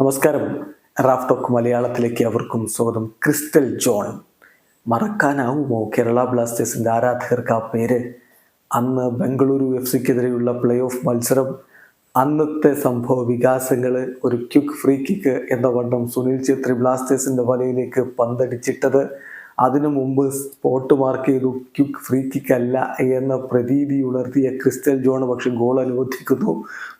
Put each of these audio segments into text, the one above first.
നമസ്കാരം. Raf talk മലയാളത്തിലേക്ക് അവർക്കും സ്വാഗതം. Crystal John. മറക്കാനാവുമോ? കേരള ബ്ലാസ്റ്റേഴ്സിന്റെ ആരാധകർക്ക് ആ പേര്? അന്ന് ബംഗളൂരു എഫ് സിക്കെതിരെയുള്ള പ്ലേ ഓഫ് മത്സരം അന്നത്തെ സംഭവ വികാസങ്ങൾ ഒരു ക്യുക്ക് ഫ്രീ കിക്ക് എന്ന വണ്ണം സുനിൽ ഛേത്രി ബ്ലാസ്റ്റേഴ്സിന്റെ വലയിലേക്ക് പന്തടിച്ചിട്ടത് അതിനു മുമ്പ് സ്പോട്ട് മാർക്ക് ചെയ്തു. ക്യുക്ക് ഫ്രീ കിക്ക് അല്ല എന്ന പ്രതീതി ഉണർത്തിയ ക്രിസ്റ്റൽ ജോൺ പക്ഷെ ഗോൾ അനുവദിക്കുന്നു.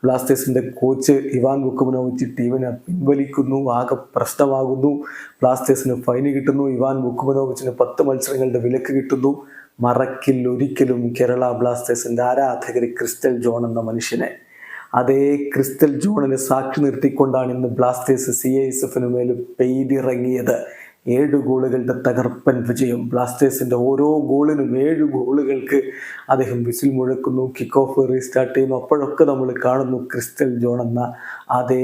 ബ്ലാസ്റ്റേഴ്സിന്റെ കോച്ച് ഇവാൻ ബുക്കുമനോവിച്ച് ടീമിനെ പിൻവലിക്കുന്നു ആകെ പ്രശ്നമാകുന്നു. ബ്ലാസ്റ്റേഴ്സിന് ഫൈന് കിട്ടുന്നു ഇവാൻ ബുക്കുമനോവിച്ചിന് പത്ത് മത്സരങ്ങളുടെ വിലക്ക് കിട്ടുന്നു. മറക്കിൽ ഒരിക്കലും കേരള ബ്ലാസ്റ്റേഴ്സിന്റെ ആരാധകർ ക്രിസ്റ്റൽ ജോൺ എന്ന മനുഷ്യനെ. അതേ ക്രിസ്റ്റൽ ജോണിനെ സാക്ഷി നിർത്തിക്കൊണ്ടാണ് ഇന്ന് ബ്ലാസ്റ്റേഴ്സ് സി ഐ എസ് എഫിന് മേൽ പെയ്തിറങ്ങിയത്. ഏഴ് ഗോളുകളുടെ തകർപ്പൻ വിജയം. ബ്ലാസ്റ്റേഴ്സിന്റെ ഓരോ ഗോളിനും ഏഴ് ഗോളുകൾക്ക് അദ്ദേഹം വിസിൽ മുഴക്കുന്നു. കിക്ക് ഓഫ് റീസ്റ്റാർട്ട് ചെയ്യുന്നു അപ്പോഴൊക്കെ നമ്മൾ കാണുന്നു ക്രിസ്റ്റൽ ജോൺ എന്ന അതേ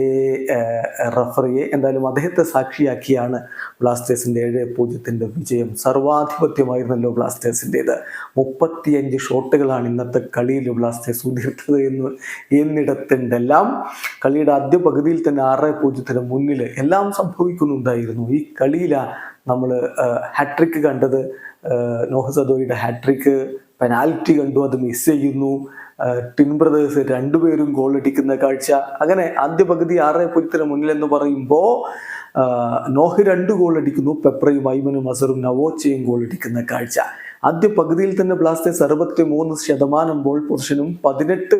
റഫറിയെ എന്തായാലും അദ്ദേഹത്തെ സാക്ഷിയാക്കിയാണ് ബ്ലാസ്റ്റേഴ്സിന്റെ ഏഴ് പൂജ്യത്തിന്റെ വിജയം. സർവാധിപത്യമായിരുന്നല്ലോ ബ്ലാസ്റ്റേഴ്സിന്റേത് മുപ്പത്തിയഞ്ച് ഷോട്ടുകളാണ് ഇന്നത്തെ കളിയിൽ ബ്ലാസ്റ്റേഴ്സ് ഉതിർത്തത് എന്ന് എന്നിടത്തുണ്ടെല്ലാം കളിയുടെ ആദ്യ പകുതിയിൽ തന്നെ ആറ് പൂജ്യത്തിന് മുന്നിൽ എല്ലാം സംഭവിക്കുന്നുണ്ടായിരുന്നു. ഈ കളിയിലാണ് നമ്മൾ ഹാട്രിക്ക് കണ്ടത് നോഹസദോയുടെ ഹാട്രിക്ക് പെനാൽറ്റി കണ്ടു അത് മിസ് ചെയ്യുന്നു. ടിൻ ബ്രദേഴ്സ് രണ്ടുപേരും ഗോൾ അടിക്കുന്ന കാഴ്ച. അങ്ങനെ ആദ്യ പകുതി ആറ് മുന്നിൽ മുന്നിലെന്ന് പറയുമ്പോൾ നോഹ് രണ്ട് ഗോൾ അടിക്കുന്നു. പെപ്രയും ഐമനും അസറും നവോച്ചയും ഗോൾ അടിക്കുന്ന കാഴ്ച. ആദ്യ പകുതിയിൽ തന്നെ ബ്ലാസ്റ്റേഴ്സ് അറുപത്തി മൂന്ന് ശതമാനം ബോൾ പൊസിഷനും പതിനെട്ട്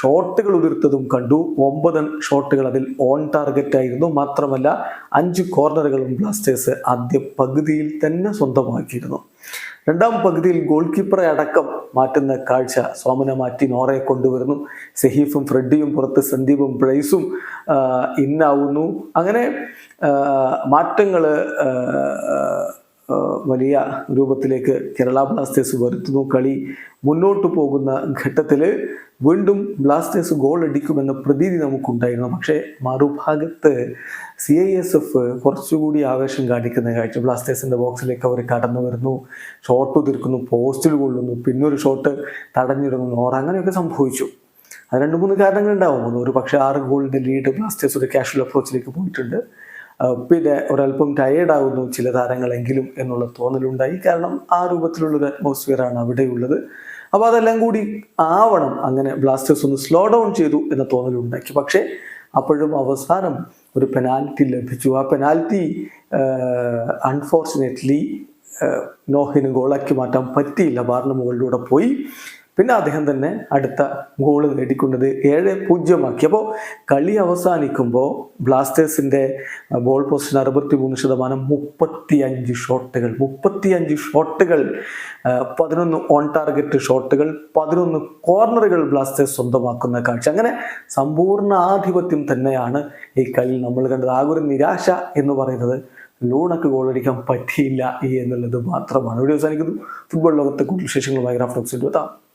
ഷോട്ടുകൾ ഉതിർത്തതും കണ്ടു. ഒമ്പത് ഷോട്ടുകൾ അതിൽ ഓൺ ടാർഗറ്റ് ആയിരുന്നു. മാത്രമല്ല അഞ്ച് കോർണറുകളും ബ്ലാസ്റ്റേഴ്സ് ആദ്യ പകുതിയിൽ തന്നെ സ്വന്തമാക്കിയിരുന്നു. രണ്ടാം പകുതിയിൽ ഗോൾ കീപ്പറെ അടക്കം മാറ്റുന്ന കാഴ്ച സോമന മാറ്റി നോറയെ കൊണ്ടുവരുന്നു. സഹീഫും ഫ്രെഡിയും പുറത്ത് സന്ദീപും ബ്രൈസും ഇന്നാവുന്നു. അങ്ങനെ മാറ്റങ്ങൾ വലിയ രൂപത്തിലേക്ക് കേരള ബ്ലാസ്റ്റേഴ്സ് വരുത്തുന്നു. കളി മുന്നോട്ട് പോകുന്ന ഘട്ടത്തിൽ വീണ്ടും ബ്ലാസ്റ്റേഴ്സ് ഗോൾ അടിക്കുമെന്ന പ്രതീതി നമുക്കുണ്ടായിരുന്നു. പക്ഷേ മറുഭാഗത്ത് സി ഐ എസ് എഫ് കുറച്ചുകൂടി ആവേശം കാണിക്കുന്ന കാഴ്ച ബ്ലാസ്റ്റേഴ്സിന്റെ ബോക്സിലേക്ക് അവർ കടന്നു വരുന്നു. ഷോട്ട് തീർക്കുന്നു പോസ്റ്റിൽ കൊള്ളുന്നു പിന്നൊരു ഷോട്ട് തടഞ്ഞിടുന്നു. നോറ അങ്ങനെയൊക്കെ സംഭവിച്ചു. അത് രണ്ട് മൂന്ന് കാരണങ്ങളുണ്ടാവും. ഒരു പക്ഷേ ആറ് ഗോളിന്റെ ലീഡ് ബ്ലാസ്റ്റേഴ്സ് ഒരു കാഷ്വൽ അപ്രോച്ചിലേക്ക് പോയിട്ടുണ്ട്. പിന്നെ ഒരല്പം ടയേർഡാകുന്നു ചില താരങ്ങളെങ്കിലും എന്നുള്ള തോന്നലുണ്ടായി. കാരണം ആ രൂപത്തിലുള്ളൊരു അറ്റ്മോസ്ഫിയറാണ് അവിടെയുള്ളത്. അപ്പോൾ അതെല്ലാം കൂടി ആവണം. അങ്ങനെ ബ്ലാസ്റ്റേഴ്സ് ഒന്ന് സ്ലോ ഡൗൺ ചെയ്തു എന്ന തോന്നലുണ്ടാക്കി. പക്ഷേ അപ്പോഴും അവസാനം ഒരു പെനാൽറ്റി ലഭിച്ചു. ആ പെനാൽറ്റി അൺഫോർച്ചുനേറ്റ്ലി നോഹിന് ഗോളാക്കി മാറ്റാൻ പറ്റിയില്ല. ബാറിന് മുകളിലൂടെ പോയി. പിന്നെ അദ്ദേഹം തന്നെ അടുത്ത ഗോൾ നേടിക്കൊണ്ടത് ഏഴ് പൂജ്യമാക്കി. അപ്പോൾ കളി അവസാനിക്കുമ്പോൾ ബ്ലാസ്റ്റേഴ്സിന്റെ ബോൾ പോസ്റ്റിന് അറുപത്തി മൂന്ന് ശതമാനം മുപ്പത്തി അഞ്ച് ഷോട്ടുകൾ മുപ്പത്തി അഞ്ച് ഷോട്ടുകൾ പതിനൊന്ന് ഓൺ ടാർഗറ്റ് ഷോട്ടുകൾ പതിനൊന്ന് കോർണറുകൾ ബ്ലാസ്റ്റേഴ്സ് സ്വന്തമാക്കുന്ന കാഴ്ച. അങ്ങനെ സമ്പൂർണ ആധിപത്യം തന്നെയാണ് ഈ കളി നമ്മൾ കണ്ടത്. ആ ഒരു നിരാശ എന്ന് പറയുന്നത് ലൂണക്ക് ഗോളടിക്കാൻ പറ്റിയില്ല എന്നുള്ളത് മാത്രമാണ്. ഇവിടെ അവസാനിക്കുന്നു. ഫുട്ബോൾ ലോകത്തെ കൂടുതൽ വിശേഷങ്ങളുമായി റാഫ്റ്റോക്സിൽ എത്താം.